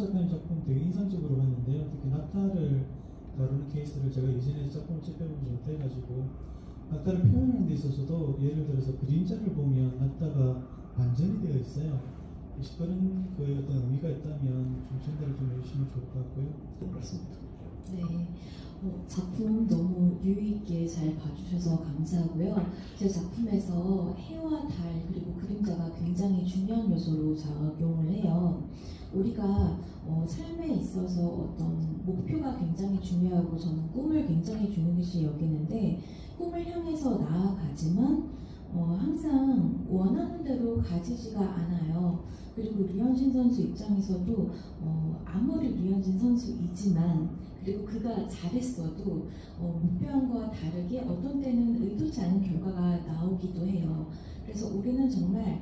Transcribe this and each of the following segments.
작가님 작품 되게 인상적으로 봤는데요. 특히 낙타를 다루는 케이스를 제가 이전에 작품을 접해보지 못해가지고 낙타를 표현하는 데 있어서도 예를 들어서 그림자를 보면 낙타가 반전이 되어 있어요. 혹시 그런 거에 어떤 의미가 있다면 좀 전달을 좀 해주시면 좋을 것 같고요. 그렇습니다. 네. 어, 작품 너무 유의있게 잘 봐주셔서 감사하고요. 제 작품에서 해와 달 그리고 그림자가 굉장히 중요한 요소로 작용을 해요. 우리가 어, 삶에 있어서 어떤 목표가 굉장히 중요하고 저는 꿈을 굉장히 중요시 여기는데 꿈을 향해서 나아가지만 어, 항상 원하는 대로 가지지가 않아요. 그리고 류현진 선수 입장에서도 어, 아무리 류현진 선수이지만 그리고 그가 잘했어도 어, 목표한 것과 다르게 어떤 때는 의도치 않은 결과가 나오기도 해요. 그래서 우리는 정말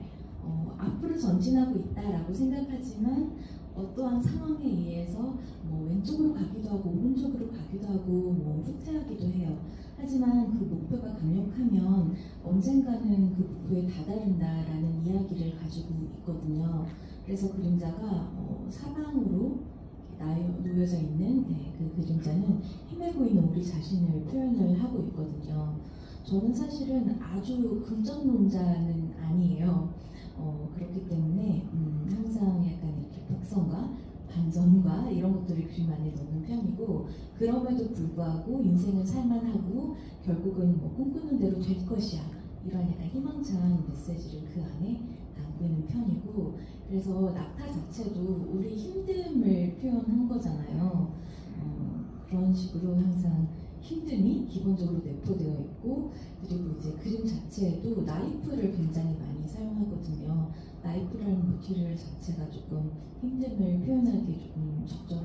어, 앞으로 전진하고 있다라고 생각하지만 어떠한 상황에 의해서 뭐 왼쪽으로 가기도 하고 오른쪽으로 가기도 하고 뭐 후퇴하기도 해요. 하지만 그 목표가 강력하면 언젠가는 그 목표에 다다른다라는 이야기를 가지고 있거든요. 그래서 그림자가 어, 사방으로 놓여져 있는 네, 그 그림자는 헤매고 있는 우리 자신을 표현을 하고 있거든요. 저는 사실은 아주 긍정론자는 아니에요. 어, 그렇기 때문에 음, 항상 약간 이렇게 복선과 반전과 이런 것들을 그림 안에 넣는 편이고 그럼에도 불구하고 인생을 살만하고 결국은 뭐 꿈꾸는 대로 될 것이야 이런 약간 희망찬 메시지를 그 안에 담고 있는 편이고 그래서 낙타 자체도 우리 힘듦을 표현한 거잖아요. 어, 그런 식으로 항상 힘듦이 기본적으로 내포되어 있고 그리고 이제 그림 자체에도 나이프를 굉장히 많이 사용하거든요. 나이프라 는 모티리얼 자체가 조금 힘듦을 표현하기에 조금 적절